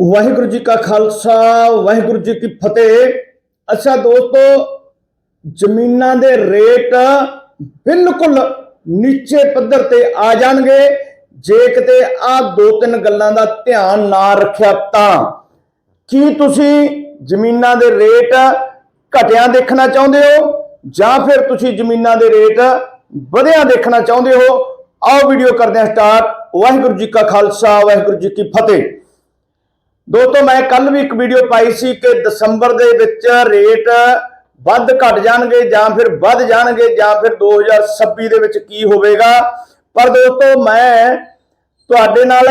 ਵਾਹਿਗੁਰੂ ਜੀ ਕਾ ਖਾਲਸਾ, ਵਾਹਿਗੁਰੂ ਜੀ ਕੀ ਫਤਿਹ। ਅੱਛਾ ਦੋਸਤੋ, ਜ਼ਮੀਨਾਂ ਦੇ ਰੇਟ ਬਿਲਕੁਲ ਨੀਚੇ ਪੱਧਰ ਤੇ ਆ ਜਾਣਗੇ। ਜੇ ਕਿਤੇ ਆ ਦੋ ਤਿੰਨ ਗੱਲਾਂ ਦਾ ਧਿਆਨ ਨਾ ਰੱਖਿਆ ਤਾਂ ਕੀ ਤੁਸੀਂ ਜ਼ਮੀਨਾਂ ਦੇ ਰੇਟ ਘਟਿਆ ਦੇਖਣਾ ਚਾਹੁੰਦੇ ਹੋ? ਜਾਂ ਫਿਰ ਤੁਸੀਂ ਜ਼ਮੀਨਾਂ ਦੇ ਰੇਟ ਵਧਿਆ ਦੇਖਣਾ ਚਾਹੁੰਦੇ ਹੋ? ਆਓ ਵੀਡੀਓ ਕਰਦੇ ਹਾਂ ਸਟਾਰਟ। ਵਾਹਿਗੁਰੂ ਜੀ ਕਾ ਖਾਲਸਾ, ਵਾਹਿਗੁਰੂ ਜੀ ਕੀ ਫਤਿਹ। ਦੋਸਤੋ, ਮੈਂ ਕੱਲ ਵੀ ਇੱਕ ਵੀਡੀਓ ਪਾਈ ਸੀ ਕਿ ਦਸੰਬਰ ਦੇ ਵਿੱਚ ਰੇਟ ਵੱਧ ਘਟ ਜਾਣਗੇ ਜਾਂ ਫਿਰ ਵੱਧ ਜਾਣਗੇ ਜਾਂ ਫਿਰ 2026 ਦੇ ਵਿੱਚ ਕੀ ਹੋਵੇਗਾ। ਪਰ ਦੋਸਤੋ, ਮੈਂ ਤੁਹਾਡੇ ਨਾਲ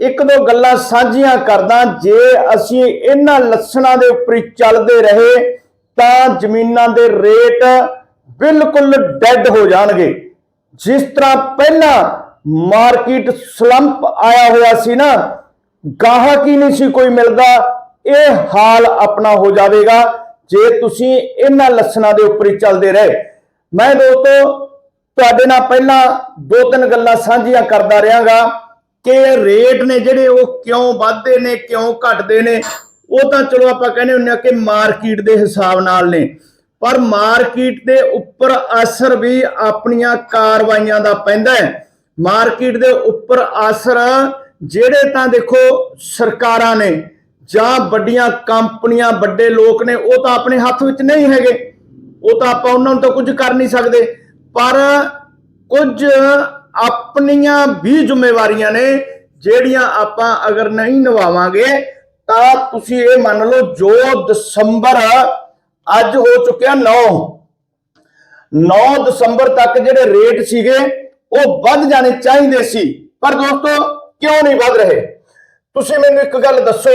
ਇੱਕ ਦੋ ਗੱਲਾਂ ਸਾਂਝੀਆਂ ਕਰਦਾ। ਜੇ ਅਸੀਂ ਇਹਨਾਂ ਲੱਛਣਾਂ ਦੇ ਉੱਪਰ ਹੀ ਚੱਲਦੇ ਰਹੇ, ਤਾਂ ਜ਼ਮੀਨਾਂ ਦੇ ਰੇਟ ਬਿਲਕੁਲ ਡੈੱਡ ਹੋ ਜਾਣਗੇ। ਜਿਸ ਤਰ੍ਹਾਂ ਪਹਿਲਾਂ ਮਾਰਕੀਟ ਸਲੰਪ ਆਇਆ ਹੋਇਆ ਸੀ ਨਾ ਗਾਹਕ ਹੀ ਨਹੀਂ ਸੀ ਕੋਈ ਮਿਲਦਾ। ਇਹ ਹਾਲ ਆਪਣਾ ਹੋ ਜਾਵੇਗਾ ਜੇ ਤੁਸੀਂ ਇਹਨਾਂ ਲੱਛਣਾਂ ਦੇ ਉੱਪਰ ਹੀ ਚੱਲਦੇ ਰਹੇ। ਮੈਂ ਦੋਸਤੋ, ਤੁਹਾਡੇ ਨਾਲ ਪਹਿਲਾਂ ਦੋ ਤਿੰਨ ਗੱਲਾਂ ਸਾਂਝੀਆਂ ਕਰਦਾ ਰਹਾਂਗਾ ਕਿ ਰੇਟ ਨੇ ਜਿਹੜੇ ਉਹ ਕਿਉਂ ਵੱਧਦੇ ਨੇ, ਕਿਉਂ ਘਟਦੇ ਨੇ, ਉਹ ਤਾਂ ਚਲੋ ਆਪਾਂ ਕਹਿੰਦੇ ਹੁੰਦੇ ਆ ਕਿ ਮਾਰਕੀਟ ਦੇ ਹਿਸਾਬ ਨਾਲ ਨੇ। ਪਰ ਮਾਰਕੀਟ ਦੇ ਉੱਪਰ ਅਸਰ ਵੀ ਆਪਣੀਆਂ ਕਾਰਵਾਈਆਂ ਦਾ ਪੈਂਦਾ ਹੈ। ਮਾਰਕੀਟ ਦੇ ਉੱਪਰ ਅਸਰ ਜਿਹੜੇ ਤਾਂ ਦੇਖੋ ਸਰਕਾਰਾਂ ਨੇ ਜਾਂ ਵੱਡੀਆਂ ਕੰਪਨੀਆਂ, ਵੱਡੇ ਲੋਕ ਨੇ, ਉਹ ਤਾਂ ਆਪਣੇ ਹੱਥ ਵਿੱਚ ਨਹੀਂ ਹੈਗੇ। ਉਹ ਤਾਂ ਆਪਾਂ ਉਹਨਾਂ ਨੂੰ ਤਾਂ ਕੁਝ ਕਰ ਨਹੀਂ ਸਕਦੇ। ਪਰ ਕੁਝ ਆਪਣੀਆਂ ਵੀ ਜ਼ਿੰਮੇਵਾਰੀਆਂ ਨੇ, ਜਿਹੜੀਆਂ ਆਪਾਂ ਅਗਰ ਨਹੀਂ ਨਿਭਾਵਾਂਗੇ, ਤਾਂ ਤੁਸੀਂ ਇਹ ਮੰਨ ਲਓ ਜੋ ਦਸੰਬਰ ਅੱਜ ਹੋ ਚੁੱਕਿਆ 9 9 ਦਸੰਬਰ ਤੱਕ ਜਿਹੜੇ ਰੇਟ ਸੀਗੇ, ਉਹ ਵੱਧ ਜਾਣੇ ਚਾਹੀਦੇ ਸੀ। ਪਰ ਦੋਸਤੋ ਕਿਉਂ ਨਹੀਂ ਵੱਧ ਰਹੇ? ਤੁਸੀਂ ਮੈਨੂੰ ਇੱਕ ਗੱਲ ਦੱਸੋ,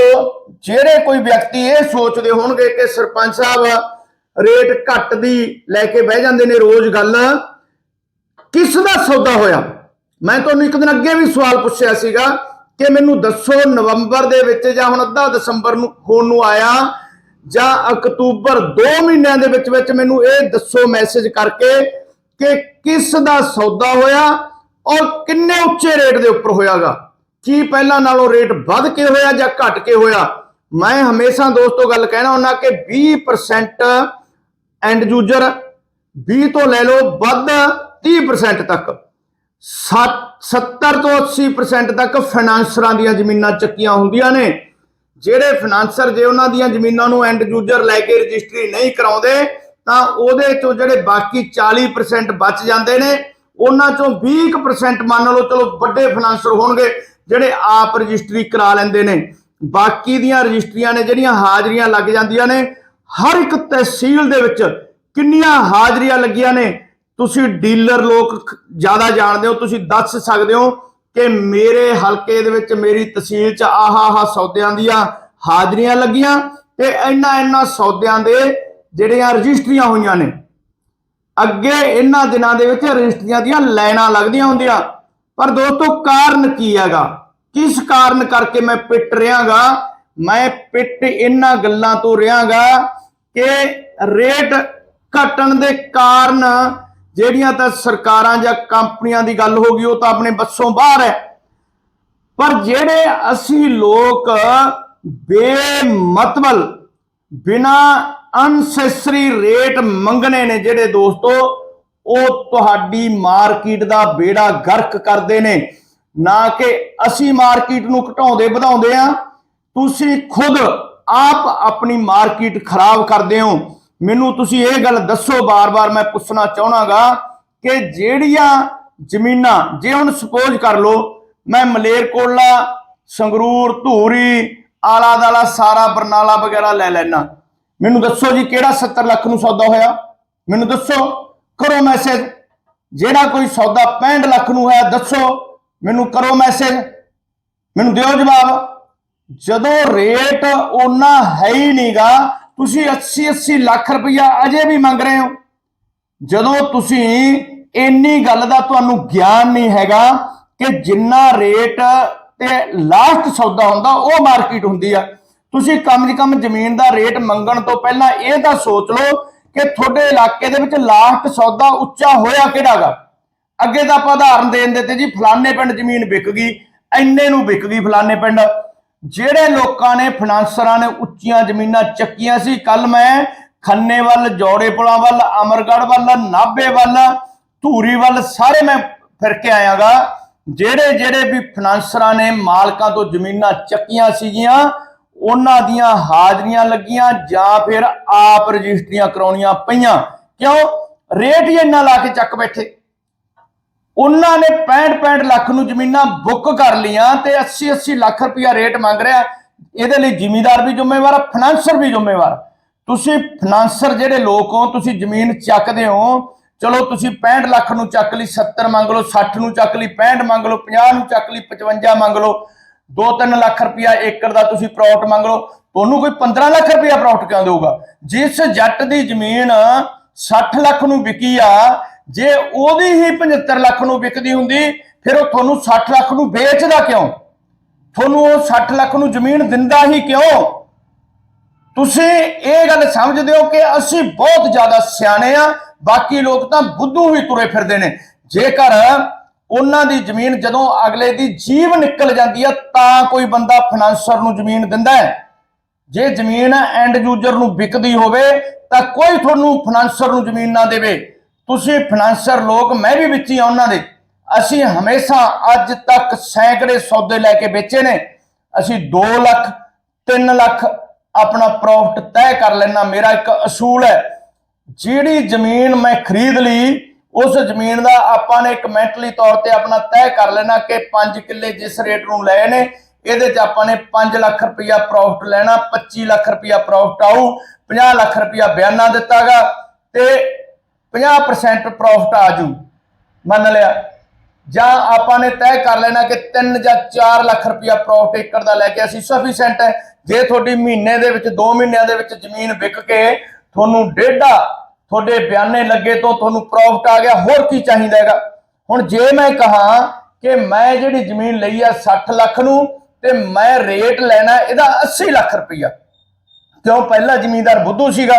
ਜਿਹੜੇ ਕੋਈ ਵਿਅਕਤੀ ਇਹ ਸੋਚਦੇ ਹੋਣਗੇ ਕਿ ਸਰਪੰਚ ਸਾਹਿਬ ਰੇਟ ਘੱਟ ਦੀ ਲੈ ਕੇ ਬਹਿ ਜਾਂਦੇ ਨੇ ਰੋਜ਼ ਗੱਲ ਕਿਸ ਦਾ ਸੌਦਾ ਹੋਇਆ? ਮੈਂ ਤੁਹਾਨੂੰ ਇੱਕ ਦਿਨ ਅੱਗੇ ਵੀ ਸਵਾਲ ਪੁੱਛਿਆ ਸੀਗਾ ਕਿ ਮੈਨੂੰ ਦੱਸੋ ਨਵੰਬਰ ਦੇ ਵਿੱਚ ਜਾਂ ਹੁਣ ਅੱਧਾ ਦਸੰਬਰ ਨੂੰ ਹੋਣ ਨੂੰ ਆਇਆ ਜਾਂ ਅਕਤੂਬਰ 2 ਮਹੀਨਿਆਂ ਦੇ ਵਿੱਚ ਵਿੱਚ ਮੈਨੂੰ ਇਹ ਦੱਸੋ ਮੈਸੇਜ ਕਰਕੇ ਕਿ ਕਿਸ ਦਾ ਸੌਦਾ ਹੋਇਆ ਔਰ ਕਿੰਨੇ ਉੱਚੇ ਰੇਟ ਦੇ ਉੱਪਰ ਹੋਇਆਗਾ? ਕੀ ਪਹਿਲਾਂ ਨਾਲੋਂ ਰੇਟ ਵੱਧ ਕੇ ਹੋਇਆ ਜਾਂ ਘਟ ਕੇ ਹੋਇਆ? ਮੈਂ ਹਮੇਸ਼ਾ ਦੋਸਤੋ ਗੱਲ ਕਹਿਣਾ ਹੁੰਦਾ ਕਿ 20% ਐਂਡ ਯੂਜ਼ਰ 20 ਤੋਂ ਲੈ ਲਓ ਵੱਧ 30% ਤੱਕ। 70 ਤੋਂ 80% ਤੱਕ ਫਾਈਨਾਂਸਰਾਂ ਦੀਆਂ ਜ਼ਮੀਨਾਂ ਚੱਕੀਆਂ ਹੁੰਦੀਆਂ ਨੇ। ਜਿਹੜੇ ਫਾਈਨਾਂਸਰ ਜੇ ਉਹਨਾਂ ਦੀਆਂ ਜ਼ਮੀਨਾਂ ਨੂੰ ਐਂਡ ਯੂਜ਼ਰ ਲੈ ਕੇ ਰਜਿਸਟਰੀ ਨਹੀਂ ਕਰਾਉਂਦੇ, ਤਾਂ ਉਹਦੇ ਚੋਂ ਜਿਹੜੇ ਬਾਕੀ 40% ਬਚ ਜਾਂਦੇ ਨੇ, ਉਹਨਾਂ ਚੋਂ 20% ਮੰਨ ਲਓ, ਚਲੋ ਵੱਡੇ ਫਾਈਨਾਂਸਰ ਹੋਣਗੇ। ਜਿਹੜੇ ਆਪ ਰਜਿਸਟਰੀ ਕਰਾ ਲੈਂਦੇ ਨੇ। ਬਾਕੀ ਦੀਆਂ ਰਜਿਸਟਰੀਆਂ ਨੇ ਜਿਹੜੀਆਂ ਹਾਜ਼ਰੀਆਂ ਲੱਗ ਜਾਂਦੀਆਂ ਨੇ, ਹਰ ਇੱਕ ਤਹਿਸੀਲ ਦੇ ਵਿੱਚ ਕਿੰਨੀਆਂ ਹਾਜ਼ਰੀਆਂ ਲੱਗੀਆਂ ਨੇ, ਤੁਸੀਂ ਡੀਲਰ ਲੋਕ ਜ਼ਿਆਦਾ ਜਾਣਦੇ ਹੋ, ਤੁਸੀਂ ਦੱਸ ਸਕਦੇ ਹੋ ਕਿ ਮੇਰੇ ਹਲਕੇ ਦੇ ਵਿੱਚ ਮੇਰੀ ਤਹਿਸੀਲ 'ਚ ਆਹਾ ਆਹਾ ਸੌਦਿਆਂ ਦੀਆਂ ਹਾਜ਼ਰੀਆਂ ਲੱਗੀਆਂ ਤੇ ਇੰਨਾ ਇੰਨਾ ਸੌਦਿਆਂ ਦੇ ਜਿਹੜੀਆਂ ਰਜਿਸਟਰੀਆਂ ਹੋਈਆਂ ਨੇ, ਅੱਗੇ ਇਹਨਾਂ ਦਿਨਾਂ ਦੇ ਵਿੱਚ ਰਜਿਸਟਰੀਆਂ ਦੀਆਂ ਲਾਈਨਾਂ ਲੱਗਦੀਆਂ ਹੁੰਦੀਆਂ। ਪਰ ਦੋਸਤੋ, ਕਾਰਨ ਕੀ ਹੈਗਾ? ਕਿਸ ਕਾਰਨ ਕਰਕੇ ਮੈਂ ਪਿੱਟ ਰਿਹਾਗਾ? ਮੈਂ ਪਿੱਟ ਇਹਨਾਂ ਗੱਲਾਂ ਤੋਂ ਰਿਹਾਗਾ ਕਿ ਰੇਟ ਘਟਣ ਦੇ ਕਾਰਨ ਜਿਹੜੀਆਂ ਤਾਂ ਸਰਕਾਰਾਂ ਜਾਂ ਕੰਪਨੀਆਂ ਦੀ ਗੱਲ ਹੋ ਗਈ, ਉਹ ਤਾਂ ਆਪਣੇ ਬੱਸੋਂ ਬਾਹਰ ਹੈ। ਪਰ ਜਿਹੜੇ ਅਸੀਂ ਲੋਕ ਬੇਮਤਵਲ ਬਿਨਾ ਅਨਸੈਸਰੀ ਰੇਟ ਮੰਗਣੇ ਨੇ, ਜਿਹੜੇ ਦੋਸਤੋ ਉਹ ਤੁਹਾਡੀ ਮਾਰਕੀਟ ਦਾ ਬੇੜਾ ਗਰਕ ਕਰਦੇ ਨੇ। ਨਾ ਕਿ ਅਸੀਂ ਮਾਰਕੀਟ ਨੂੰ ਘਟਾਉਂਦੇ ਵਧਾਉਂਦੇ ਆ ਤੁਸੀਂ ਖੁਦ ਆਪ ਆਪਣੀ ਮਾਰਕੀਟ ਖਰਾਬ ਕਰਦੇ ਹੋ। ਮੈਨੂੰ ਤੁਸੀਂ ਇਹ ਗੱਲ ਦੱਸੋ, ਬਾਰ-ਬਾਰ ਮੈਂ ਪੁੱਛਣਾ ਚਾਹਣਾਗਾ ਕਿ ਜਿਹੜੀਆਂ ਜ਼ਮੀਨਾਂ, ਜੇ ਹੁਣ ਸਪੋਜ਼ ਕਰ ਲਓ, ਮੈਂ ਮਲੇਰਕੋਲਾ ਸੰਗਰੂਰ, ਧੂਰੀ ਆਲਾ ਦਾਲਾ ਸਾਰਾ ਬਰਨਾਲਾ ਵਗੈਰਾ ਲੈ ਲੈਣਾ ਮੈਨੂੰ ਦੱਸੋ ਜੀ ਕਿਹੜਾ 70 ਲੱਖ ਨੂੰ ਸੌਦਾ ਹੋਇਆ? ਮੈਨੂੰ ਦੱਸੋ। ਕਰੋ ਮੈਸੇਜ। ਜਿਹੜਾ ਕੋਈ ਸੌਦਾ 65 ਲੱਖ ਨੂੰ ਹੈ ਦੱਸੋ। ਮੈਨੂੰ ਕਰੋ ਮੈਸੇਜ। ਮੈਨੂੰ ਦਿਓ ਜਵਾਬ। ਜਦੋਂ ਰੇਟ ਉਹਨਾਂ ਹੈ ਹੀ ਨਹੀਂਗਾ, ਤੁਸੀਂ 80 80 ਲੱਖ ਰੁਪਇਆ ਅਜੇ ਵੀ ਮੰਗ ਰਹੇ ਹੋ। ਜਦੋਂ ਤੁਸੀਂ ਇੰਨੀ ਗੱਲ ਦਾ ਤੁਹਾਨੂੰ ਗਿਆਨ ਨਹੀਂ ਹੈਗਾ ਕਿ ਜਿੰਨਾ ਰੇਟ ਤੇ ਲਾਸਟ ਸੌਦਾ ਹੁੰਦਾ, ਉਹ ਮਾਰਕੀਟ ਹੁੰਦੀ ਆ। ਤੁਸੀਂ ਕਮ ਸੇ ਕਮ ਜ਼ਮੀਨ ਦਾ ਰੇਟ ਮੰਗਣ ਤੋਂ ਪਹਿਲਾਂ ਇਹ ਤਾਂ ਸੋਚ ਲਓ ਕਿ ਤੁਹਾਡੇ ਇਲਾਕੇ ਦੇ ਵਿੱਚ ਲਾਸਟ ਸੌਦਾ ਉੱਚਾ ਹੋਇਆ ਕਿਹੜਾਗਾ? ਅੱਗੇ ਤਾਂ ਆਪਾਂ ਉਦਾਹਰਨ ਦੇਣ ਦੇ ਜੀ, ਫਲਾਣੇ ਪਿੰਡ ਜ਼ਮੀਨ ਵਿਕ ਗਈ ਐਨੇ ਨੂੰ ਵਿਕ ਗਈ ਫਲਾਣੇ ਪਿੰਡ। ਜਿਹੜੇ ਲੋਕਾਂ ਨੇ ਫਾਈਨਾਂਸਰਾਂ ਨੇ ਉੱਚੀਆਂ ਜ਼ਮੀਨਾਂ ਚੱਕੀਆਂ ਸੀ, ਕੱਲ ਮੈਂ ਖੰਨੇ ਵੱਲ, ਜੋੜੇ ਪੁਲਾਂ ਵੱਲ, ਅਮਰਗੜ੍ਹ ਵੱਲ, ਨਾਭੇ ਵੱਲ, ਧੂਰੀ ਵੱਲ ਸਾਰੇ ਮੈਂ ਫਿਰ ਕੇ ਆਇਆਗਾ। ਜਿਹੜੇ ਜਿਹੜੇ ਵੀ ਫਾਈਨਾਂਸਰਾਂ ਨੇ ਮਾਲਕਾਂ ਤੋਂ ਜ਼ਮੀਨਾਂ ਚੱਕੀਆਂ ਸੀਗੀਆਂ ਉਹਨਾਂ ਦੀਆਂ ਹਾਜ਼ਰੀਆਂ ਲੱਗੀਆਂ ਜਾਂ ਫਿਰ ਆਪ ਰਜਿਸਟਰੀਆਂ ਕਰਾਉਣੀਆਂ ਪਈਆਂ। ਕਿਉਂ? ਰੇਟ ਹੀ ਇੰਨਾ ਲਾ ਕੇ ਚੱਕ ਬੈਠੇ। ਉਹਨਾਂ ਨੇ 65 65 ਲੱਖ ਨੂੰ ਜ਼ਮੀਨਾਂ ਬੁੱਕ ਕਰ ਲੀਆਂ ਤੇ 80 80 ਲੱਖ ਰੁਪਇਆ ਰੇਟ ਮੰਗ ਰਿਹਾ। ਇਹਦੇ ਲਈ ਜ਼ਿਮੀਦਾਰ ਵੀ ਜ਼ਿੰਮੇਵਾਰ ਆ, ਫਾਈਨਾਂਸਰ ਵੀ ਜ਼ਿੰਮੇਵਾਰ ਤੁਸੀਂ ਫਾਈਨਾਂਸਰ ਜਿਹੜੇ ਲੋਕ ਹੋ, ਤੁਸੀਂ ਜ਼ਮੀਨ ਚੱਕਦੇ ਹੋ, ਚਲੋ ਤੁਸੀਂ 65 ਲੱਖ ਨੂੰ ਚੱਕ ਲਈ 70 ਮੰਗ ਲਓ 60 ਨੂੰ ਚੱਕ ਲਈ 65 ਮੰਗ ਲਓ 50 ਨੂੰ ਚੱਕ ਲਈ 55 ਮੰਗ ਲਓ 2-3 ਲੱਖ ਰੁਪਇਆ ਏਕੜ ਦਾ ਤੁਸੀਂ ਪ੍ਰੋਫਿਟ ਮੰਗ ਲਓ, ਤੁਹਾਨੂੰ ਕੋਈ 15 ਲੱਖ ਰੁਪਇਆ ਪ੍ਰੋਫਿਟ ਕਿਉਂ ਦੇਊਗਾ? ਜਿਸ ਜੱਟ ਦੀ ਜ਼ਮੀਨ 60 ਲੱਖ ਨੂੰ ਵਿਕੀ ਆ, ਜੇ ਉਹਦੀ ਹੀ 75 ਲੱਖ ਨੂੰ ਵਿਕਦੀ ਹੁੰਦੀ, ਫਿਰ ਉਹ ਤੁਹਾਨੂੰ 60 ਲੱਖ ਨੂੰ ਵੇਚਦਾ ਕਿਉਂ? ਤੁਹਾਨੂੰ ਉਹ 60 ਲੱਖ ਨੂੰ ਜ਼ਮੀਨ ਦਿੰਦਾ ਹੀ ਕਿਉਂ? ਤੁਸੀਂ ਇਹ ਗੱਲ ਸਮਝਦੇ ਹੋ ਕਿ ਅਸੀਂ ਬਹੁਤ ਜ਼ਿਆਦਾ ਸਿਆਣੇ ਆ, ਬਾਕੀ ਲੋਕ ਤਾਂ ਬੁੱਧੂ ਹੀ ਤੁਰੇ ਫਿਰਦੇ ਨੇ। ਜੇਕਰ ਉਹਨਾਂ ਦੀ ਜ਼ਮੀਨ ਜਦੋਂ ਅਗਲੇ ਦੀ ਜੀਵ ਨਿਕਲ ਜਾਂਦੀ ਆ, ਤਾਂ ਕੋਈ ਬੰਦਾ ਫਾਈਨਾਂਸਰ ਨੂੰ ਜ਼ਮੀਨ ਦਿੰਦਾ ਹੈ। ਜੇ ਜ਼ਮੀਨ ਐਂਡ ਯੂਜ਼ਰ ਨੂੰ ਵਿਕਦੀ ਹੋਵੇ, ਤਾਂ ਕੋਈ ਤੁਹਾਨੂੰ ਫਾਈਨਾਂਸਰ ਨੂੰ ਜ਼ਮੀਨ ਨਾ ਦੇਵੇ। ਤੁਸੀਂ ਫਾਈਨਾਂਸਰ ਲੋਕ, ਮੈਂ ਵੀ ਵਿੱਚ ਹੀ ਆ ਉਹਨਾਂ ਦੇ। ਅਸੀਂ ਹਮੇਸ਼ਾ ਅੱਜ ਤੱਕ ਸੈਂਕੜੇ ਸੌਦੇ ਲੈ ਕੇ ਵੇਚੇ ਨੇ। ਅਸੀਂ 2 ਲੱਖ 3 ਲੱਖ ਆਪਣਾ ਪ੍ਰੋਫਿਟ ਤੈਅ ਕਰ ਲੈਣਾ ਮੇਰਾ ਇੱਕ ਅਸੂਲ ਹੈ, ਜਿਹੜੀ ਜ਼ਮੀਨ ਮੈਂ ਖਰੀਦ ਲਈ ਉਸ ਜ਼ਮੀਨ ਦਾ ਆਪਾਂ ਨੇ ਇੱਕ ਮੈਂਟਲੀ ਤੌਰ ਤੇ ਆਪਣਾ ਤੈਅ ਕਰ ਲੈਣਾ ਕਿ 5 ਕਿੱਲੇ ਜਿਸ ਰੇਟ ਨੂੰ ਲਏ ਨੇ, ਇਹਦੇ 'ਚ ਆਪਾਂ ਨੇ 5 ਲੱਖ ਰੁਪਇਆ ਪ੍ਰੋਫਿਟ ਲੈਣਾ 25 ਲੱਖ ਰੁਪਇਆ ਪ੍ਰੋਫਿਟ ਆਊ 50 ਲੱਖ ਰੁਪਇਆ ਬਿਆਨਾ ਦਿੱਤਾਗਾ ਤੇ 50% ਪ੍ਰੋਫਿਟ ਆ ਜੂ। ਮੰਨ ਲਿਆ। ਜਾਂ ਆਪਾਂ ਨੇ ਤੈਅ ਕਰ ਲੈਣਾ ਕਿ 3 ਜਾਂ 4 ਲੱਖ ਰੁਪਇਆ ਪ੍ਰੋਫਿਟ ਏਕੜ ਦਾ ਲੈ ਕੇ ਅਸੀਂ ਸਫੀਸ਼ੀਐਂਟ ਹੈ। ਜੇ ਤੁਹਾਡੀ ਮਹੀਨੇ ਦੇ ਵਿੱਚ 2 ਮਹੀਨਿਆਂ ਦੇ ਵਿੱਚ ਜ਼ਮੀਨ ਵਿਕ ਕੇ ਤੁਹਾਨੂੰ ਡੇਢਾ ਤੁਹਾਡੇ ਬਿਆਨੇ ਲੱਗੇ ਤੋਂ ਤੁਹਾਨੂੰ ਪ੍ਰੋਫਿਟ ਆ ਗਿਆ, ਹੋਰ ਕੀ ਚਾਹੀਦਾ ਹੈਗਾ? ਹੁਣ ਜੇ ਮੈਂ ਕਹਾ ਕਿ ਮੈਂ ਜਿਹੜੀ ਜ਼ਮੀਨ ਲਈ ਆ 60 ਲੱਖ ਨੂੰ ਤੇ ਮੈਂ ਰੇਟ ਲੈਣਾ ਇਹਦਾ 80 ਲੱਖ ਰੁਪਇਆ ਕਿਉਂ? ਪਹਿਲਾ ਜ਼ਮੀਂਦਾਰ ਬੁੱਧੂ ਸੀਗਾ।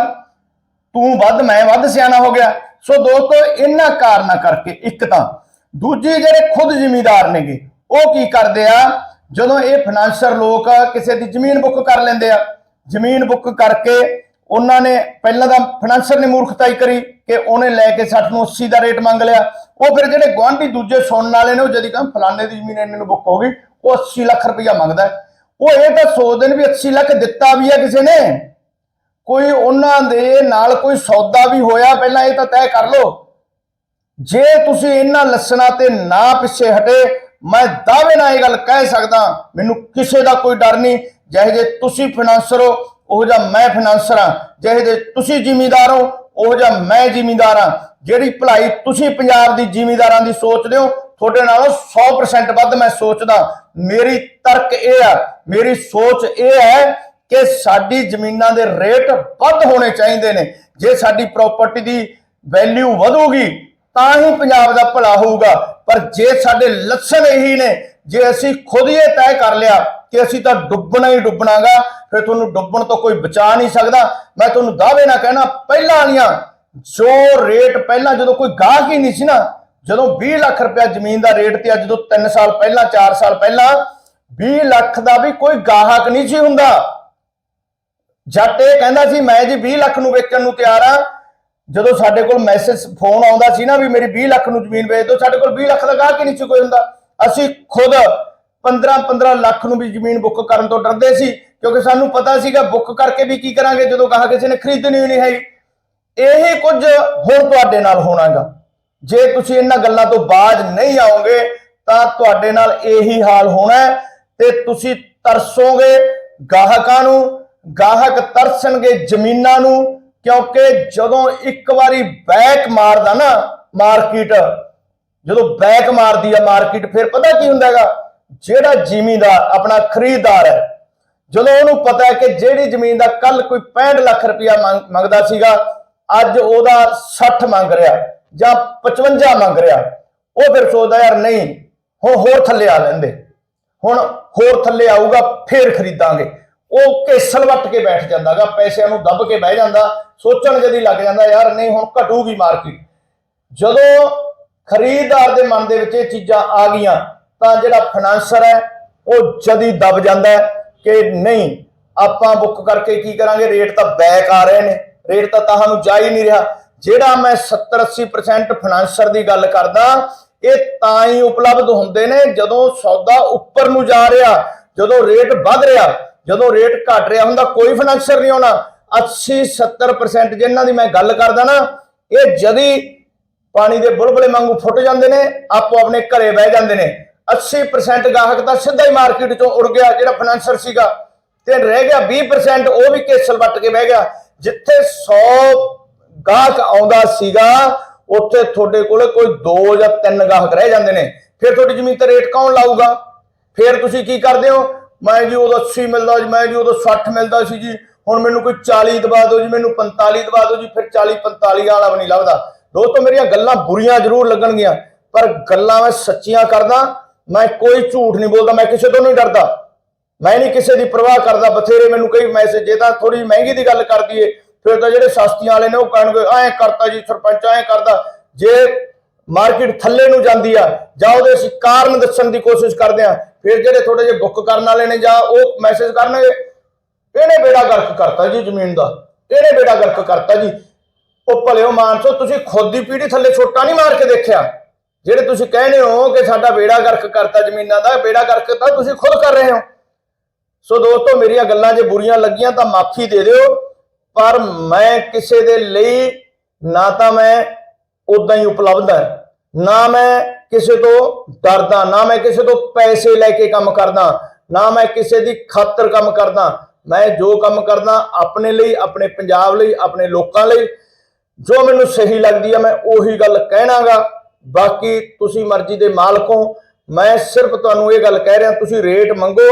ਤੂੰ ਵੱਧ, ਮੈਂ ਵੱਧ ਸਿਆਣਾ ਹੋ ਗਿਆ। ਸੋ ਦੋਸਤੋ, ਇਹਨਾਂ ਕਾਰਨਾਂ ਕਰਕੇ ਇੱਕ ਤਾਂ ਦੂਜੀ ਜਿਹੜੇ ਖੁਦ ਜ਼ਿਮੀਦਾਰ ਨੇਗੇ, ਉਹ ਕੀ ਕਰਦੇ ਆ? ਜਦੋਂ ਇਹ ਫਾਈਨਾਂਸਰ ਲੋਕ ਕਿਸੇ ਦੀ ਜ਼ਮੀਨ ਬੁੱਕ ਕਰ ਲੈਂਦੇ ਆ। ਜ਼ਮੀਨ ਬੁੱਕ ਕਰਕੇ ਉਹਨਾਂ ਨੇ ਪਹਿਲਾਂ ਤਾਂ ਫਾਈਨਾਂਸਰ ਨੇ ਮੂਰਖਤਾਈ ਕਰੀ ਕਿ ਉਹਨੇ ਲੈ ਕੇ 60 ਨੂੰ 80 ਦਾ ਰੇਟ ਮੰਗ ਲਿਆ। ਉਹ ਫਿਰ ਜਿਹੜੇ ਗੁਆਂਢੀ ਦੂਜੇ ਸੁਣਨ ਵਾਲੇ ਨੇ, ਉਹ ਜਦੀ ਕਹਿੰਦੇ ਫਲਾਣੇ ਦੀ ਜ਼ਮੀਨ ਇੰਨੇ ਨੂੰ ਬੁੱਕ ਹੋ ਗਈ, ਉਹ 80 ਲੱਖ ਰੁਪਇਆ ਮੰਗਦਾ ਉਹ ਇਹ ਤਾਂ ਸੋਚਦੇ ਨੇ ਵੀ 80 ਲੱਖ ਦਿੱਤਾ ਵੀ ਆ ਕਿਸੇ ਨੇ। ਕੋਈ ਉਹਨਾਂ ਦੇ ਨਾਲ ਕੋਈ ਸੌਦਾ ਵੀ ਹੋਇਆ, ਪਹਿਲਾਂ ਇਹ ਤਾਂ ਤੈਅ ਕਰ ਲਓ। ਜੇ ਤੁਸੀਂ ਇਹਨਾਂ ਲੱਛਣਾਂ ਤੇ ਨਾ ਪਿੱਛੇ ਹਟੇ, ਮੈਂ ਦਾਅਵੇ ਨਾਲ ਇਹ ਗੱਲ ਕਹਿ ਸਕਦਾ, ਮੈਨੂੰ ਕਿਸੇ ਦਾ ਕੋਈ ਡਰ ਨਹੀਂ। ਜਿਹੇ ਜੇ ਤੁਸੀਂ ਫਾਈਨਾਂਸਰ ਹੋ ਉਹ ਜਿਹਾ ਮੈਂ ਫਾਈਨਾਂਸਰ ਹਾਂ, ਜਿਹੇ ਤੁਸੀਂ ਜ਼ਿਮੀਂਦਾਰ ਹੋ, ਉਹ ਜਿਹਾ ਮੈਂ ਜ਼ਿਮੀਂਦਾਰ ਹਾਂ। ਜਿਹੜੀ ਭਲਾਈ ਤੁਸੀਂ ਪੰਜਾਬ ਦੀ ਜ਼ਿਮੀਂਦਾਰਾਂ ਦੀ ਸੋਚਦੇ ਹੋ, ਤੁਹਾਡੇ ਨਾਲੋਂ 100% ਵੱਧ ਮੈਂ ਸੋਚਦਾ। ਮੇਰੀ ਤਰਕ ਇਹ ਆ, ਮੇਰੀ ਸੋਚ ਇਹ ਹੈ ਕਿ ਸਾਡੀ ਜ਼ਮੀਨਾਂ ਦੇ ਰੇਟ ਵੱਧ ਹੋਣੇ ਚਾਹੀਦੇ ਨੇ। ਜੇ ਸਾਡੀ ਪ੍ਰਾਪਰਟੀ ਦੀ ਵੈਲਿਊ ਵਧੂਗੀ, ਤਾਂ ਹੀ ਪੰਜਾਬ ਦਾ ਭਲਾ ਹੋਊਗਾ। ਪਰ ਜੇ ਸਾਡੇ ਲੱਛਣ ਇਹੀ ਨੇ, ਜੇ ਅਸੀਂ ਖੁਦ ਹੀ ਇਹ ਤੈਅ ਕਰ ਲਿਆ ਕਿ ਅਸੀਂ ਤਾਂ ਡੁੱਬਣਾ ਹੀ ਡੁੱਬਣਾਗਾ, ਫਿਰ ਤੁਹਾਨੂੰ ਡੁੱਬਣ ਤੋਂ ਕੋਈ ਬਚਾ ਨਹੀਂ ਸਕਦਾ। ਮੈਂ ਤੁਹਾਨੂੰ ਦਾਅਵੇ ਨਾਲ ਕਹਿਣਾ, ਪਹਿਲਾਂ ਵਾਲੀਆਂ ਜੋ ਰੇਟ ਪਹਿਲਾਂ ਜਦੋਂ ਕੋਈ ਗਾਹਕ ਹੀ ਨਹੀਂ ਸੀ ਨਾ, ਜਦੋਂ 20 ਲੱਖ ਰੁਪਇਆ ਜ਼ਮੀਨ ਦਾ ਰੇਟ ਤੇ ਅੱਜ ਤੋਂ 3 ਸਾਲ ਪਹਿਲਾਂ 4 ਸਾਲ ਪਹਿਲਾਂ 20 ਲੱਖ ਦਾ ਵੀ ਕੋਈ ਗਾਹਕ ਨਹੀਂ ਸੀ ਹੁੰਦਾ। ਜੱਟ ਇਹ ਕਹਿੰਦਾ ਸੀ, ਮੈਂ ਜੀ 20 ਲੱਖ ਨੂੰ ਵੇਚਣ ਨੂੰ ਤਿਆਰ ਆ। ਜਦੋਂ ਸਾਡੇ ਕੋਲ ਮੈਸੇਜ ਫੋਨ ਆਉਂਦਾ ਸੀ ਨਾ ਵੀ ਮੇਰੀ 20 ਲੱਖ ਨੂੰ ਜ਼ਮੀਨ ਵੇਚ ਦਿਓ, ਸਾਡੇ ਕੋਲ 20 ਲੱਖ ਦਾ ਗਾਹਕ ਹੀ ਨਹੀਂ ਸੀ ਕੋਈ ਹੁੰਦਾ। ਅਸੀਂ ਖੁਦ 15 15 ਲੱਖ ਨੂੰ ਵੀ ਜ਼ਮੀਨ ਬੁੱਕ ਕਰਨ ਤੋਂ ਡਰਦੇ ਸੀ, ਕਿਉਂਕਿ ਸਾਨੂੰ ਪਤਾ ਸੀਗਾ ਬੁੱਕ ਕਰਕੇ ਵੀ ਕੀ ਕਰਾਂਗੇ ਜਦੋਂ ਗਾਹਕ ਕਿਸੇ ਨੇ ਖਰੀਦਣੀ ਹੀ ਨਹੀਂ ਹੈਗੀ। ਇਹ ਕੁਝ ਹੁਣ ਤੁਹਾਡੇ ਨਾਲ ਹੋਣਾਗਾ। ਜੇ ਤੁਸੀਂ ਇਹਨਾਂ ਗੱਲਾਂ ਤੋਂ ਬਾਜ ਨਹੀਂ ਆਓਗੇ, ਤਾਂ ਤੁਹਾਡੇ ਨਾਲ ਇਹੀ ਹਾਲ ਹੋਣਾ ਤੇ ਤੁਸੀਂ ਤਰਸੋਗੇ ਗਾਹਕਾਂ ਨੂੰ, ਗਾਹਕ ਤਰਸਣਗੇ ਜ਼ਮੀਨਾਂ ਨੂੰ, ਕਿਉਂਕਿ ਜਦੋਂ ਇੱਕ ਵਾਰੀ ਬੈਕ ਮਾਰਦਾ ਨਾ ਮਾਰਕੀਟ, ਜਦੋਂ ਬੈਕ ਮਾਰਦੀ ਆ ਮਾਰਕੀਟ, ਫਿਰ ਪਤਾ ਕੀ ਹੁੰਦਾ ਹੈਗਾ ਜਿਹੜਾ ਜ਼ਿਮੀਂਦਾਰ ਆਪਣਾ ਖਰੀਦਦਾਰ ਹੈ, ਜਦੋਂ ਉਹਨੂੰ ਪਤਾ ਹੈ ਕਿ ਜਿਹੜੀ ਜ਼ਮੀਨ ਦਾ ਕੱਲ ਕੋਈ 65 ਲੱਖ ਰੁਪਇਆ ਮੰਗ- ਮੰਗਦਾ ਸੀਗਾ, ਅੱਜ ਉਹਦਾ 60 ਮੰਗ ਰਿਹਾ ਜਾਂ 55 ਮੰਗ ਰਿਹਾ ਉਹ ਫਿਰ ਸੋਚਦਾ ਯਾਰ ਨਹੀਂ, ਹੁਣ ਹੋਰ ਥੱਲੇ ਆ ਲੈਂਦੇ। ਹੁਣ ਹੋਰ ਥੱਲੇ ਆਊਗਾ, ਫੇਰ ਖਰੀਦਾਂਗੇ। ਉਹ ਕੇਸਲ ਵੱਟ ਕੇ ਬੈਠ ਜਾਂਦਾਗਾ, ਪੈਸਿਆਂ ਨੂੰ ਦੱਬ ਕੇ ਬਹਿ ਜਾਂਦਾ, ਸੋਚਣ ਜਦੀ ਲੱਗ ਜਾਂਦਾ, ਯਾਰ ਨਹੀਂ, ਹੁਣ ਘਟੂਗੀ ਮਾਰਕੀਟ ਜਦੋਂ ਖਰੀਦਦਾਰ ਦੇ ਮਨ ਦੇ ਵਿੱਚ ਇਹ ਚੀਜ਼ਾਂ ਆ ਗਈਆਂ ਤਾਂ ਜਿਹੜਾ ਫਾਈਨਾਂਸਰ ਹੈ, ਉਹ ਜਦੀ ਦਬ ਜਾਂਦਾ ਹੈ ਕਿ ਨਹੀਂ, ਆਪਾਂ ਬੁੱਕ ਕਰਕੇ ਕੀ ਕਰਾਂਗੇ? ਰੇਟ ਤਾਂ ਬੈਕ ਆ ਰਹੇ ਨੇ। ਰੇਟ ਤਾਂ ਤੁਹਾਨੂੰ ਜਾ ਹੀ ਨਹੀਂ ਰਿਹਾ। ਜਿਹੜਾ ਮੈਂ 70 80% ਫਾਈਨਾਂਸਰ ਦੀ ਗੱਲ ਕਰਦਾ, ਇਹ ਤਾਂ ਹੀ ਉਪਲਬਧ ਹੁੰਦੇ ਨੇ ਜਦੋਂ ਸੌਦਾ ਉੱਪਰ ਨੂੰ ਜਾ ਰਿਹਾ, ਜਦੋਂ ਰੇਟ ਵੱਧ ਰਿਹਾ, ਜਦੋਂ ਰੇਟ ਘਟ ਰਿਹਾ ਹੁੰਦਾ, ਕੋਈ ਫਾਈਨਾਂਸਰ ਨਹੀਂ ਆਉਣਾ। 80 70% ਜਿਨ੍ਹਾਂ ਦੀ ਮੈਂ ਗੱਲ ਕਰਦਾ ਨਾ, ਇਹ ਜਦੀ ਪਾਣੀ ਦੇ ਬੁਲਬੁਲੇ ਵਾਂਗੂ ਫੁੱਟ ਜਾਂਦੇ ਨੇ ਆਪੋ ਆਪਣੇ ਘਰੇ ਬਹਿ ਜਾਂਦੇ ਨੇ। 80% ਗਾਹਕ ਤਾਂ ਸਿੱਧਾ ਹੀ ਮਾਰਕੀਟ ਚੋਂ ਉੜ ਗਿਆ, ਜਿਹੜਾ ਫਾਈਨਾਂਸਰ ਸੀਗਾ। ਤੇ ਰਹਿ ਗਿਆ 20% ਉਹ ਵੀ ਕੇਸਲ ਵੱਟ ਕੇ ਬਹਿ ਗਿਆ। ਜਿੱਥੇ 100 ਗਾਹਕ ਆਉਂਦਾ ਸੀਗਾ, ਉੱਥੇ ਤੁਹਾਡੇ ਕੋਲ ਕੋਈ 2 ਜਾਂ 3 ਗਾਹਕ ਰਹਿ ਜਾਂਦੇ ਨੇ। ਫਿਰ ਤੁਹਾਡੀ ਜ਼ਮੀਨ ਤੇ ਰੇਟ ਕੌਣ ਲਾਊਗਾ? ਫਿਰ ਤੁਸੀਂ ਕੀ ਕਰਦੇ ਹੋ? ਮੈਂ ਜੀ ਉਦੋਂ 80 ਮਿਲਦਾ ਜੀ ਮੈਂ ਜੀ ਉਦੋਂ 60 ਮਿਲਦਾ ਸੀ ਜੀ। ਹੁਣ ਮੈਨੂੰ ਕੋਈ 40 ਦਵਾ ਦਿਓ ਜੀ, ਮੈਨੂੰ 45 ਦਵਾ ਦਿਓ ਜੀ, ਫਿਰ 40 45 ਵਾਲਾ ਵੀ ਨਹੀਂ ਲੱਭਦਾ। ਦੋਸਤੋ, ਮੇਰੀਆਂ ਗੱਲਾਂ ਬੁਰੀਆਂ ਜ਼ਰੂਰ ਲੱਗਣਗੀਆਂ, ਪਰ ਗੱਲਾਂ ਮੈਂ ਸੱਚੀਆਂ ਕਰਦਾ ਮੈਂ ਕੋਈ ਝੂਠ ਨਹੀਂ ਬੋਲਦਾ, ਮੈਂ ਕਿਸੇ ਤੋਂ ਨਹੀਂ ਡਰਦਾ। ਮੈਂ ਨਹੀਂ ਕਿਸੇ ਦੀ ਪਰਵਾਹ ਕਰਦਾ, ਬਥੇਰੇ ਮੈਨੂੰ ਕਈ ਮੈਸੇਜ ਜੇ ਤਾਂ ਥੋੜੀ ਮਹਿੰਗੀ ਦੀ ਗੱਲ ਕਰ ਦਈਏ। ਫਿਰ ਤਾਂ ਜਿਹੜੇ ਸਸਤੀਆਂ ਵਾਲੇ ਨੇ ਉਹ ਕਹਿਣਗੇ, ਐਂ ਕਰਤਾ ਜੀ ਸਰਪੰਚ, ਐਂ ਕਰਦਾ। ਜੇ ਮਾਰਕੀਟ ਥੱਲੇ ਨੂੰ ਜਾਂਦੀ ਆ, ਜਾਂ ਉਹਦੇ ਅਸੀਂ ਕਾਰਨ ਦੱਸਣ ਦੀ ਕੋਸ਼ਿਸ਼ ਕਰਦੇ ਆ, ਫਿਰ ਜਿਹੜੇ ਥੋੜੇ ਜਿਹੇ ਬੁੱਕ ਕਰਨ ਵਾਲੇ ਨੇ ਜਾਂ ਉਹ ਮੈਸੇਜ ਕਰਨਗੇ, ਇਹਨੇ ਬੇੜਾ ਗਰਕ ਕਰਤਾ ਜੀ ਜ਼ਮੀਨ ਦਾ। ਇਹਨੇ ਬੇੜਾ ਗਰਕ ਕਰਤਾ ਜੀ। ਉਹ ਭਲਿਓ ਮਾਨਸੋ, ਤੁਸੀਂ ਖੁਦ ਦੀ ਪੀੜੀ ਥੱਲੇ ਛੋਟਾ ਨਹੀਂ ਮਾਰ ਕੇ ਦੇਖਿਆ। ਜਿਹੜੇ ਤੁਸੀਂ ਕਹਿੰਦੇ ਹੋ ਕਿ ਸਾਡਾ ਬੇੜਾ ਗਰਕ ਕਰਤਾ ਜ਼ਮੀਨਾਂ ਦਾ, ਬੇੜਾ ਗਰਕ ਤਾਂ ਤੁਸੀਂ ਖੁਦ ਕਰ ਰਹੇ ਹੋ। ਸੋ ਦੋਸਤੋ, ਮੇਰੀਆਂ ਗੱਲਾਂ ਜੇ ਬੁਰੀਆਂ ਲੱਗੀਆਂ ਤਾਂ ਮਾਫੀ ਦੇ ਦਿਓ, ਪਰ ਮੈਂ ਕਿਸੇ ਦੇ ਲਈ ਨਾ ਤਾਂ ਮੈਂ ਉਦਾਂ ਹੀ ਉਪਲਬਧ ਹਾਂ, ਨਾ ਮੈਂ ਕਿਸੇ ਤੋਂ ਡਰਦਾ, ਨਾ ਮੈਂ ਕਿਸੇ ਤੋਂ ਪੈਸੇ ਲੈ ਕੇ ਕੰਮ ਕਰਦਾ, ਨਾ ਮੈਂ ਕਿਸੇ ਦੀ ਖਾਤਰ ਕੰਮ ਕਰਦਾ। ਮੈਂ ਜੋ ਕੰਮ ਕਰਦਾ, ਆਪਣੇ ਲਈ, ਆਪਣੇ ਪੰਜਾਬ ਲਈ, ਆਪਣੇ ਲੋਕਾਂ ਲਈ, ਜੋ ਮੈਨੂੰ ਸਹੀ ਲੱਗਦੀ ਆ, ਮੈਂ ਉਹੀ ਗੱਲ ਕਹਿਣਾਗਾ। ਬਾਕੀ ਤੁਸੀਂ ਮਰਜ਼ੀ ਦੇ ਮਾਲਕ ਹੋ। ਮੈਂ ਸਿਰਫ ਤੁਹਾਨੂੰ ਇਹ ਗੱਲ ਕਹਿ ਰਿਹਾ, ਤੁਸੀਂ ਰੇਟ ਮੰਗੋ,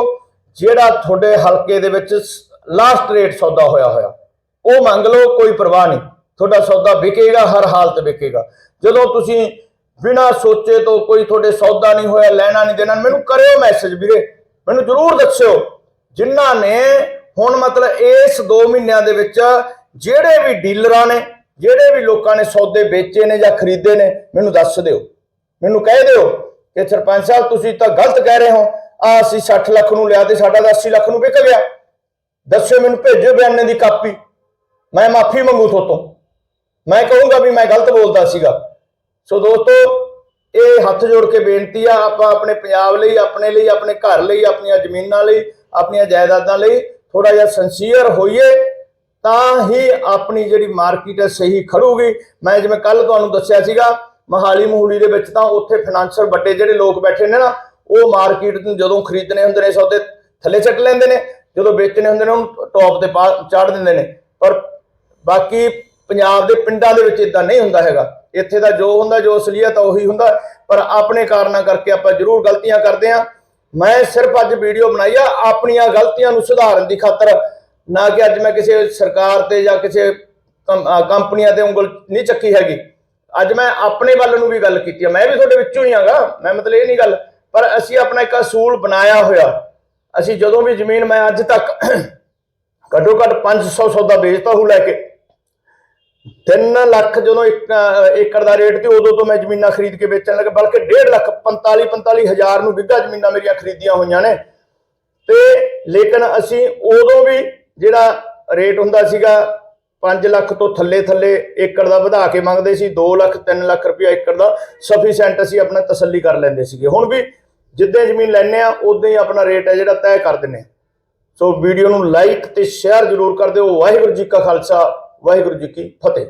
ਜਿਹੜਾ ਤੁਹਾਡੇ ਹਲਕੇ ਦੇ ਵਿੱਚ ਲਾਸਟ ਰੇਟ ਸੌਦਾ ਹੋਇਆ ਹੋਇਆ, ਉਹ ਮੰਗ ਲਓ, ਕੋਈ ਪਰਵਾਹ ਨਹੀਂ। ਤੁਹਾਡਾ ਸੌਦਾ ਵਿਕੇਗਾ, ਹਰ ਹਾਲਤ ਵਿਕੇਗਾ। ਜਦੋਂ ਤੁਸੀਂ ਬਿਨਾਂ ਸੋਚੇ ਤੋਂ ਕੋਈ ਤੁਹਾਡੇ ਸੌਦਾ ਨਹੀਂ ਹੋਇਆ, ਲੈਣਾ ਨਹੀਂ ਦੇਣਾ, ਮੈਨੂੰ ਕਰਿਓ ਮੈਸੇਜ ਵੀਰੇ। ਮੈਨੂੰ ਜਰੂਰ ਦੱਸਿਓ। ਜਿਨ੍ਹਾਂ ਨੇ, ਹੁਣ ਮਤਲਬ ਇਸ 2 ਮਹੀਨਿਆਂ ਦੇ ਵਿੱਚ ਜਿਹੜੇ ਵੀ ਡੀਲਰਾਂ ਨੇ ਜਿਹੜੇ ਵੀ ਲੋਕਾਂ ਨੇ ਸੌਦੇ ਵੇਚੇ ਨੇ ਜਾਂ ਖਰੀਦੇ ਨੇ, ਮੈਨੂੰ ਦੱਸ ਦਿਓ। ਮੈਨੂੰ ਕਹਿ ਦਿਓ ਕਿ ਸਰਪੰਚ ਸਾਹਿਬ, ਤੁਸੀਂ ਤਾਂ ਗਲਤ ਕਹਿ ਰਹੇ ਹੋ। ਆ ਅਸੀਂ 60 ਲੱਖ ਨੂੰ ਲਿਆ ਤੇ ਸਾਡਾ ਤਾਂ 80 ਲੱਖ ਨੂੰ ਵਿਕ ਗਿਆ। ਦੱਸਿਓ ਮੈਨੂੰ, ਭੇਜੋ ਬਿਆਨੇ ਦੀ ਕਾਪੀ। ਮੈਂ ਮਾਫੀ ਮੰਗੂ ਤੁਹਾਤੋਂ। ਮੈਂ ਕਹੂੰਗਾ ਵੀ ਮੈਂ ਗਲਤ ਬੋਲਦਾ ਸੀਗਾ। ਸੋ ਦੋਸਤੋ, ਇਹ ਹੱਥ ਜੋੜ ਕੇ ਬੇਨਤੀ ਆ, ਆਪਾਂ ਆਪਣੇ ਪੰਜਾਬ ਲਈ, ਆਪਣੇ ਲਈ, ਆਪਣੇ ਘਰ ਲਈ, ਆਪਣੀਆਂ ਜ਼ਮੀਨਾਂ ਲਈ, ਆਪਣੀਆਂ ਜਾਇਦਾਦਾਂ ਲਈ ਥੋੜਾ ਜਿਹਾ ਸੰਸੀਅਰ ਹੋਈਏ। ਤਾਂ ਹੀ ਆਪਣੀ ਜਿਹੜੀ ਮਾਰਕੀਟ ਹੈ ਸਹੀ ਖੜੂਗੀ। ਮੈਂ ਜਿਵੇਂ ਕੱਲ ਤੁਹਾਨੂੰ ਦੱਸਿਆ ਸੀਗਾ, ਮਹਾਲੀ ਮਹੂਲੀ ਦੇ ਵਿੱਚ ਤਾਂ ਉੱਥੇ ਫਾਈਨਾਂਸਰ ਵੱਡੇ ਜਿਹੜੇ ਲੋਕ ਬੈਠੇ ਨੇ ਨਾ, ਉਹ ਮਾਰਕੀਟ ਨੂੰ ਜਦੋਂ ਖਰੀਦਣੇ ਹੁੰਦੇ ਨੇ, ਸੌਦੇ ਥੱਲੇ ਚੱਕ ਲੈਂਦੇ ਨੇ, ਜਦੋਂ ਵੇਚਣੇ ਹੁੰਦੇ ਨੇ, ਉਹਨੂੰ ਟੌਪ ਤੇ ਚਾੜ ਦਿੰਦੇ ਨੇ। ਪਰ ਬਾਕੀ ਪੰਜਾਬ ਦੇ ਪਿੰਡਾਂ ਦੇ ਵਿੱਚ ਇਦਾਂ ਨਹੀਂ ਹੁੰਦਾ ਹੈਗਾ। ਇੱਥੇ ਦਾ ਜੋ ਹੁੰਦਾ, ਜੋ ਅਸਲੀਅਤ ਉਹੀ ਹੁੰਦਾ। ਪਰ ਆਪਣੇ ਕਾਰਨਾਂ ਕਰਕੇ ਆਪਾਂ ਜ਼ਰੂਰ ਗਲਤੀਆਂ ਕਰਦੇ ਆ ਮੈਂ ਸਿਰਫ ਅੱਜ ਵੀਡੀਓ ਬਣਾਈ ਆ, ਆਪਣੀਆਂ ਗਲਤੀਆਂ ਨੂੰ ਸੁਧਾਰਨ ਦੀ ਖਾਤਰ ਨਾ ਕਿ ਅੱਜ ਮੈਂ ਕਿਸੇ ਸਰਕਾਰ ਤੇ ਜਾਂ ਕਿਸੇ ਕੰਪਨੀਆਂ ਤੇ ਉਂਗਲ ਨਹੀਂ ਚੱਕੀ ਹੈਗੀ। ਅੱਜ ਮੈਂ ਆਪਣੇ ਵੱਲ ਨੂੰ ਵੀ ਗੱਲ ਕੀਤੀ ਮੈਂ ਵੀ ਤੁਹਾਡੇ ਵਿੱਚੋਂ ਹੀ ਆਗਾ। ਮੈਂ ਮਤਲਬ ਇਹ ਨਹੀਂ ਗੱਲ, ਪਰ ਅਸੀਂ ਆਪਣਾ ਇੱਕ ਅਸੂਲ ਬਣਾਇਆ ਹੋਇਆ। ਅਸੀਂ ਜਦੋਂ ਵੀ ਜ਼ਮੀਨ ਮੈਂ ਅੱਜ ਤੱਕ ਘੱਟੋ ਘੱਟ 500 ਸੌਦਾ ਵੇਚਤਾ ਹੂੰ ਲੈ ਕੇ। 3 ਲੱਖ ਜਦੋਂ ਇੱਕ ਏਕੜ ਦਾ ਰੇਟ ਤੇ ਉਦੋਂ ਤੋਂ ਮੈਂ ਜ਼ਮੀਨਾਂ ਖਰੀਦ ਕੇ ਵੇਚਣ ਲੱਗਾ, ਬਲਕਿ 1.5 ਲੱਖ 45 45 ਹਜ਼ਾਰ ਨੂੰ ਵਿੱਗਾ ਜ਼ਮੀਨਾਂ ਮੇਰੀਆਂ ਖਰੀਦੀਆਂ ਹੋਈਆਂ ਨੇ। ਤੇ ਲੇਕਿਨ ਅਸੀਂ ਉਦੋਂ ਵੀ ਜਿਹੜਾ ਰੇਟ ਹੁੰਦਾ ਸੀਗਾ 5 ਲੱਖ ਤੋਂ ਥੱਲੇ ਥੱਲੇ ਏਕੜ ਦਾ ਵਧਾ ਕੇ ਮੰਗਦੇ ਸੀ 2 ਲੱਖ 3 ਲੱਖ ਰੁਪਇਆ ਏਕੜ ਦਾ ਸਫੀਸ਼ੈਂਟ ਅਸੀਂ ਆਪਣਾ ਤਸੱਲੀ ਕਰ ਲੈਂਦੇ ਸੀਗੇ। ਹੁਣ ਵੀ ਜਿੱਦਾਂ ਜ਼ਮੀਨ ਲੈਣੇ ਆ ਉਦਾਂ ਹੀ ਆਪਣਾ ਰੇਟ ਹੈ ਜਿਹੜਾ ਤੈਅ ਕਰ ਦਿੰਨੇ ਆ। ਸੋ ਵੀਡੀਓ ਨੂੰ ਲਾਈਕ ਤੇ ਸ਼ੇਅਰ ਜ਼ਰੂਰ ਕਰ ਦਿਓ। ਵਾਹਿਗੁਰੂ ਜੀ ਕਾ ਖਾਲਸਾ, ਵਾਹਿਗੁਰੂ ਜੀ ਕੀ ਫਤਿਹ।